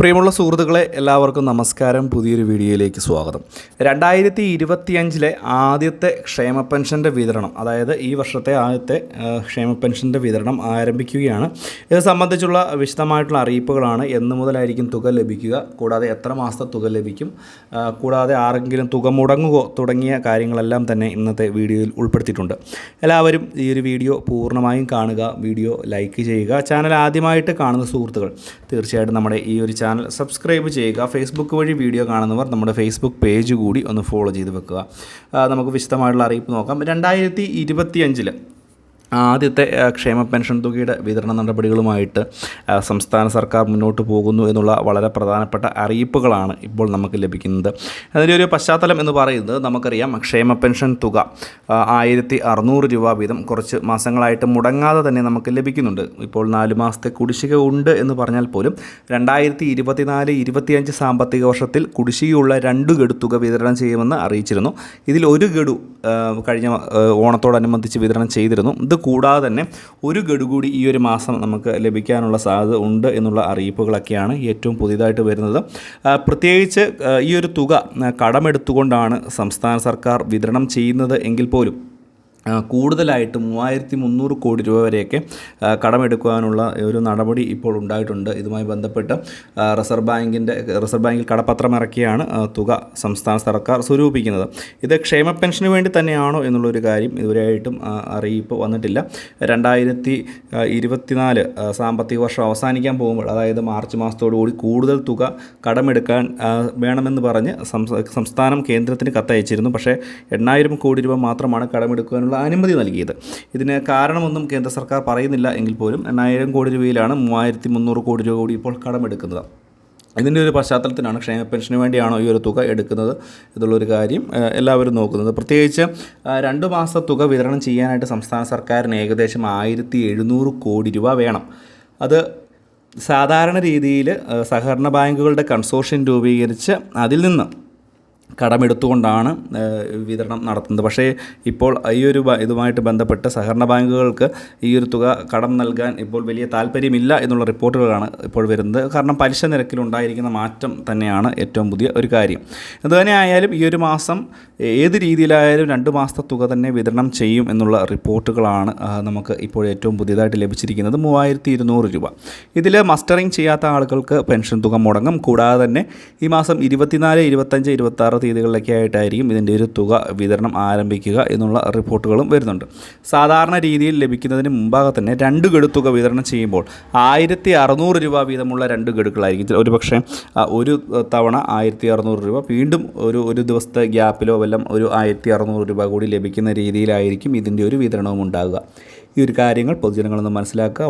പ്രിയമുള്ള സുഹൃത്തുക്കളെ എല്ലാവർക്കും നമസ്കാരം. പുതിയൊരു വീഡിയോയിലേക്ക് സ്വാഗതം. രണ്ടായിരത്തി ഇരുപത്തിയഞ്ചിലെ ആദ്യത്തെ ക്ഷേമ പെൻഷന്റെ വിതരണം അതായത് ഈ വർഷത്തെ ആദ്യത്തെ ക്ഷേമ പെൻഷന്റെ വിതരണം ആരംഭിക്കുകയാണ്. ഇത് സംബന്ധിച്ചുള്ള വിശദമായിട്ടുള്ള അറിയിപ്പുകളാണ്. എന്ന് മുതലായിരിക്കും തുക ലഭിക്കുക. കൂടാതെ എത്ര മാസത്തെ തുക ലഭിക്കും? കൂടാതെ ആരെങ്കിലും തുക മുടങ്ങുകയോ തുടങ്ങിയ കാര്യങ്ങളെല്ലാം തന്നെ ഇന്നത്തെ വീഡിയോയിൽ ഉൾപ്പെടുത്തിയിട്ടുണ്ട്. എല്ലാവരും ഈ ഒരു വീഡിയോ പൂർണമായും കാണുക വീഡിയോ ലൈക്ക് ചെയ്യുക. ചാനൽ ആദ്യമായിട്ട് കാണുന്ന സുഹൃത്തുക്കൾ തീർച്ചയായിട്ടും നമ്മുടെ ഈ ഒരു ചാനൽ സബ്സ്ക്രൈബ് ചെയ്യുക. ഫേസ്ബുക്ക് വഴി വീഡിയോ കാണുന്നവർ നമ്മുടെ ഫേസ്ബുക്ക് പേജ് കൂടി ഒന്ന് ഫോളോ ചെയ്ത് വെക്കുക. നമുക്ക് വിശദമായിട്ടുള്ള അറിയിപ്പ് നോക്കാം. രണ്ടായിരത്തി ഇരുപത്തിയഞ്ചിൽ ആദ്യത്തെ ക്ഷേമ പെൻഷൻ തുകയുടെ വിതരണ നടപടികളുമായിട്ട് സംസ്ഥാന സർക്കാർ മുന്നോട്ട് പോകുന്നു എന്നുള്ള വളരെ പ്രധാനപ്പെട്ട അറിയിപ്പുകളാണ് ഇപ്പോൾ നമുക്ക് ലഭിക്കുന്നത്. അതിന്റെ ഒരു പശ്ചാത്തലം എന്ന് പറയുന്നത് നമുക്കറിയാം ക്ഷേമ പെൻഷൻ തുക ആയിരത്തി അറുന്നൂറ് രൂപ വീതം കുറച്ച് മാസങ്ങളായിട്ട് മുടങ്ങാതെ തന്നെ നമുക്ക് ലഭിക്കുന്നുണ്ട്. ഇപ്പോൾ നാല് മാസത്തെ കുടിശ്ശിക ഉണ്ട് എന്ന് പറഞ്ഞാൽ പോലും രണ്ടായിരത്തി ഇരുപത്തിനാല് ഇരുപത്തിയഞ്ച് സാമ്പത്തിക വർഷത്തിൽ കുടിശ്ശികയുള്ള രണ്ട് ഗഡു തുക വിതരണം ചെയ്യുമെന്ന് അറിയിച്ചിരുന്നു. ഇതിൽ ഒരു ഗഡു കഴിഞ്ഞ ഓണത്തോടനുബന്ധിച്ച് വിതരണം ചെയ്തിരുന്നു. ഇത് കൂടാതെ തന്നെ ഒരു ഗഡു കൂടി ഈ ഒരു മാസം നമുക്ക് ലഭിക്കാനുള്ള സാധ്യത ഉണ്ട് എന്നുള്ള അറിയിപ്പുകളൊക്കെയാണ് ഏറ്റവും പുതിയതായിട്ട് വരുന്നത്. പ്രത്യേകിച്ച് ഈ ഒരു തുക കടമെടുത്തുകൊണ്ടാണ് സംസ്ഥാന സർക്കാർ വിതരണം ചെയ്യുന്നത് എങ്കിൽ പോലും കൂടുതലായിട്ട് മൂവായിരത്തി മുന്നൂറ് കോടി രൂപ വരെയൊക്കെ കടമെടുക്കുവാനുള്ള ഒരു നടപടി ഇപ്പോൾ ഉണ്ടായിട്ടുണ്ട്. ഇതുമായി ബന്ധപ്പെട്ട് റിസർവ് ബാങ്കിന്റെ റിസർവ് ബാങ്കിൽ കടപ്പത്രം ഇറക്കിയാണ് തുക സംസ്ഥാന സർക്കാർ സ്വരൂപിക്കുന്നത്. ഇത് ക്ഷേമ പെൻഷന് വേണ്ടി തന്നെയാണോ എന്നുള്ളൊരു കാര്യം ഇതുവരെയായിട്ടും അറിയിപ്പ് വന്നിട്ടില്ല. രണ്ടായിരത്തി ഇരുപത്തിനാല് സാമ്പത്തിക വർഷം അവസാനിക്കാൻ പോകുമ്പോൾ അതായത് മാർച്ച് മാസത്തോടുകൂടി കൂടുതൽ തുക കടമെടുക്കാൻ വേണമെന്ന് പറഞ്ഞ് സംസ്ഥാനം കേന്ദ്രത്തിന് കത്തയച്ചിരുന്നു. പക്ഷേ എണ്ണായിരം കോടി രൂപ മാത്രമാണ് കടമെടുക്കാനുള്ള അനുമതി നൽകിയത്. ഇതിന് കാരണമൊന്നും കേന്ദ്ര സർക്കാർ പറയുന്നില്ല എങ്കിൽ പോലും എണ്ണായിരം കോടി രൂപയിലാണ് മൂവായിരത്തി മുന്നൂറ് കോടി രൂപ കൂടി ഇപ്പോൾ കടമെടുക്കുന്നത്. ഇതിന്റെ ഒരു പശ്ചാത്തലത്തിലാണ് ക്ഷേമ പെൻഷന് വേണ്ടിയാണോ ഈ ഒരു തുക എടുക്കുന്നത് എന്നുള്ളൊരു കാര്യം എല്ലാവരും നോക്കുന്നത്. പ്രത്യേകിച്ച് രണ്ട് മാസ തുക വിതരണം ചെയ്യാനായിട്ട് സംസ്ഥാന സർക്കാരിന് ഏകദേശം ആയിരത്തി എഴുന്നൂറ് കോടി രൂപ വേണം. അത് സാധാരണ രീതിയിൽ സഹകരണ ബാങ്കുകളുടെ കൺസോർഷ്യം രൂപീകരിച്ച് അതിൽ നിന്ന് കടമെടുത്തുകൊണ്ടാണ് വിതരണം നടത്തുന്നത്. പക്ഷേ ഇപ്പോൾ ഈ ഒരു ഇതുമായിട്ട് ബന്ധപ്പെട്ട് സഹകരണ ബാങ്കുകൾക്ക് ഈ ഒരു തുക കടം നൽകാൻ ഇപ്പോൾ വലിയ താല്പര്യമില്ല എന്നുള്ള റിപ്പോർട്ടുകളാണ് ഇപ്പോൾ വരുന്നത്. കാരണം പലിശ നിരക്കിലുണ്ടായിരിക്കുന്ന മാറ്റം തന്നെയാണ് ഏറ്റവും പുതിയ ഒരു കാര്യം. അതുതന്നെ ആയാലും ഈ ഒരു മാസം ഏത് രീതിയിലായാലും രണ്ട് മാസത്തെ തുക തന്നെ വിതരണം ചെയ്യും എന്നുള്ള റിപ്പോർട്ടുകളാണ് നമുക്ക് ഇപ്പോൾ ഏറ്റവും പുതിയതായിട്ട് ലഭിച്ചിരിക്കുന്നത്. മൂവായിരത്തി ഇരുന്നൂറ് രൂപ. ഇതിൽ മസ്റ്ററിങ് ചെയ്യാത്ത ആളുകൾക്ക് പെൻഷൻ തുക മുടങ്ങും. കൂടാതെ തന്നെ ഈ മാസം ഇരുപത്തിനാല് ഇരുപത്തഞ്ച് ഇരുപത്താറ് തീയതികളിലൊക്കെ ആയിട്ടായിരിക്കും ഇതിന്റെ ഒരു തുക വിതരണം ആരംഭിക്കുക എന്നുള്ള റിപ്പോർട്ടുകളും വരുന്നുണ്ട്. സാധാരണ രീതിയിൽ ലഭിക്കുന്നതിന് മുമ്പാകെ തന്നെ രണ്ട് ഗഡു തുക വിതരണം ചെയ്യുമ്പോൾ ആയിരത്തി അറുന്നൂറ് രൂപ വീതമുള്ള രണ്ട് ഗഡുക്കളായിരിക്കും. ഒരു പക്ഷേ ഒരു തവണ ആയിരത്തി അറുന്നൂറ് രൂപ വീണ്ടും ഒരു ഒരു ദിവസത്തെ ഗ്യാപ്പിലോ വല്ലം ഒരു ആയിരത്തി അറുന്നൂറ് രൂപ കൂടി ലഭിക്കുന്ന രീതിയിലായിരിക്കും ഇതിന്റെ ഒരു വിതരണവും ഉണ്ടാകുക. ഈ ഒരു കാര്യങ്ങൾ പൊതുജനങ്ങളൊന്ന് മനസ്സിലാക്കുക.